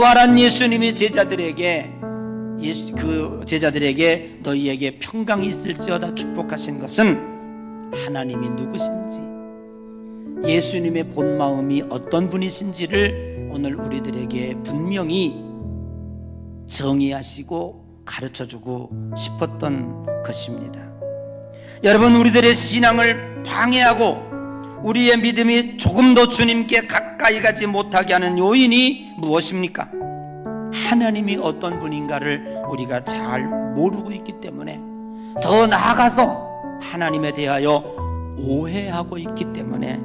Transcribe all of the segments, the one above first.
부활한 예수님이 제자들에게 예수, 그 제자들에게 너희에게 평강이 있을지어다 축복하신 것은 하나님이 누구신지 예수님의 본 마음이 어떤 분이신지를 오늘 우리들에게 분명히 정의하시고 가르쳐 주고 싶었던 것입니다. 여러분 우리들의 신앙을 방해하고 우리의 믿음이 조금 더 주님께 가까이 가지 못하게 하는 요인이 무엇입니까? 하나님이 어떤 분인가를 우리가 잘 모르고 있기 때문에 더 나아가서 하나님에 대하여 오해하고 있기 때문에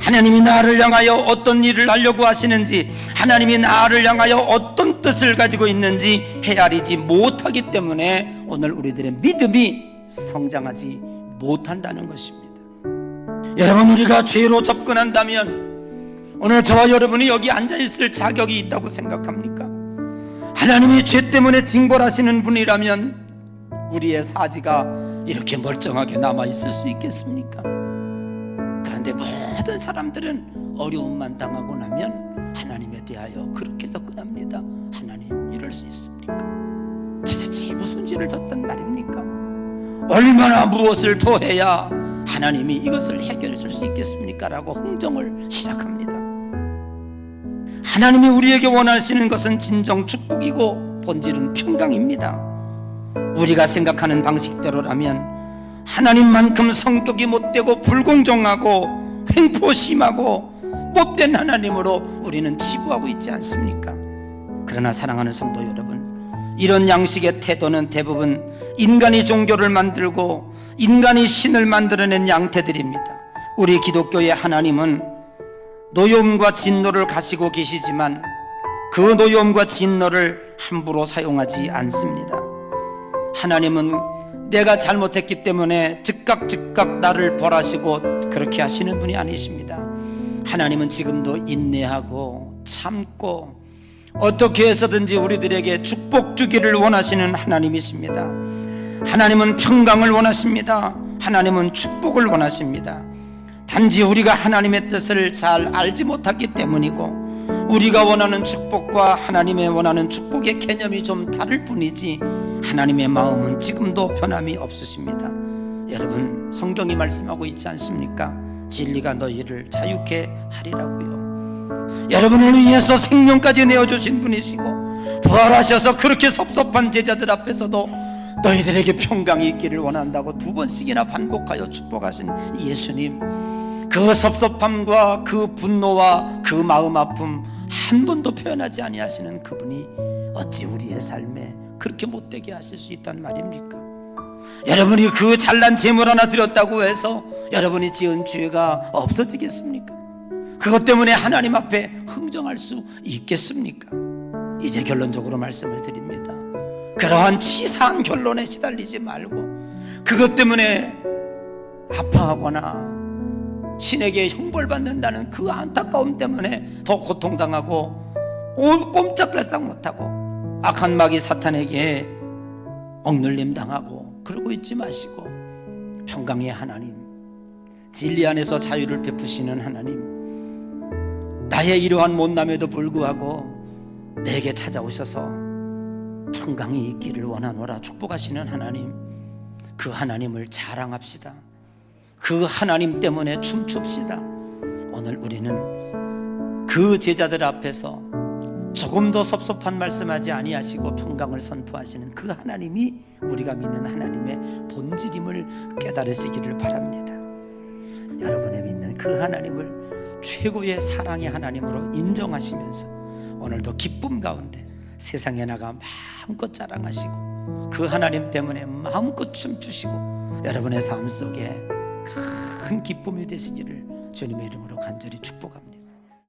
하나님이 나를 향하여 어떤 일을 하려고 하시는지 하나님이 나를 향하여 어떤 뜻을 가지고 있는지 헤아리지 못하기 때문에 오늘 우리들의 믿음이 성장하지 못한다는 것입니다. 여러분 우리가 죄로 접근한다면 오늘 저와 여러분이 여기 앉아 있을 자격이 있다고 생각합니까? 하나님이 죄 때문에 징벌하시는 분이라면 우리의 사지가 이렇게 멀쩡하게 남아 있을 수 있겠습니까? 그런데 모든 사람들은 어려움만 당하고 나면 하나님에 대하여 그렇게 접근합니다. 하나님 이럴 수 있습니까? 도대체 무슨 죄를 졌단 말입니까? 얼마나 무엇을 더 해야 하나님이 이것을 해결해 줄 수 있겠습니까? 라고 흥정을 시작합니다. 하나님이 우리에게 원하시는 것은 진정 축복이고 본질은 평강입니다. 우리가 생각하는 방식대로라면 하나님만큼 성격이 못되고 불공정하고 횡포심하고 못된 하나님으로 우리는 치부하고 있지 않습니까? 그러나 사랑하는 성도 여러분, 이런 양식의 태도는 대부분 인간이 종교를 만들고 인간이 신을 만들어낸 양태들입니다. 우리 기독교의 하나님은 노여움과 진노를 가시고 계시지만 그 노여움과 진노를 함부로 사용하지 않습니다. 하나님은 내가 잘못했기 때문에 즉각 즉각 나를 벌하시고 그렇게 하시는 분이 아니십니다. 하나님은 지금도 인내하고 참고 어떻게 해서든지 우리들에게 축복 주기를 원하시는 하나님이십니다. 하나님은 평강을 원하십니다. 하나님은 축복을 원하십니다. 단지 우리가 하나님의 뜻을 잘 알지 못하기 때문이고 우리가 원하는 축복과 하나님의 원하는 축복의 개념이 좀 다를 뿐이지 하나님의 마음은 지금도 변함이 없으십니다. 여러분 성경이 말씀하고 있지 않습니까? 진리가 너희를 자유케 하리라고요. 여러분을 위해서 생명까지 내어주신 분이시고 부활하셔서 그렇게 섭섭한 제자들 앞에서도 너희들에게 평강이 있기를 원한다고 두 번씩이나 반복하여 축복하신 예수님 그 섭섭함과 그 분노와 그 마음 아픔 한 번도 표현하지 아니하시는 그분이 어찌 우리의 삶에 그렇게 못되게 하실 수 있단 말입니까? 여러분이 그 잘난 재물 하나 드렸다고 해서 여러분이 지은 죄가 없어지겠습니까? 그것 때문에 하나님 앞에 흥정할 수 있겠습니까? 이제 결론적으로 말씀을 드립니다. 그러한 치사한 결론에 시달리지 말고 그것 때문에 아파하거나 신에게 형벌받는다는 그 안타까움 때문에 더 고통당하고 오- 꼼짝달싹 못하고 악한 마귀 사탄에게 억눌림 당하고 그러고 있지 마시고 평강의 하나님 진리 안에서 자유를 베푸시는 하나님 나의 이러한 못남에도 불구하고 내게 찾아오셔서 평강이 있기를 원하노라 축복하시는 하나님 그 하나님을 자랑합시다. 그 하나님 때문에 춤춥시다. 오늘 우리는 그 제자들 앞에서 조금 더 섭섭한 말씀하지 아니하시고 평강을 선포하시는 그 하나님이 우리가 믿는 하나님의 본질임을 깨달으시기를 바랍니다. 여러분의 믿는 그 하나님을 최고의 사랑의 하나님으로 인정하시면서 오늘도 기쁨 가운데 세상에 나가 마음껏 자랑하시고 그 하나님 때문에 마음껏 춤추시고 여러분의 삶 속에 큰 기쁨이 되시기를 주님의 이름으로 간절히 축복합니다.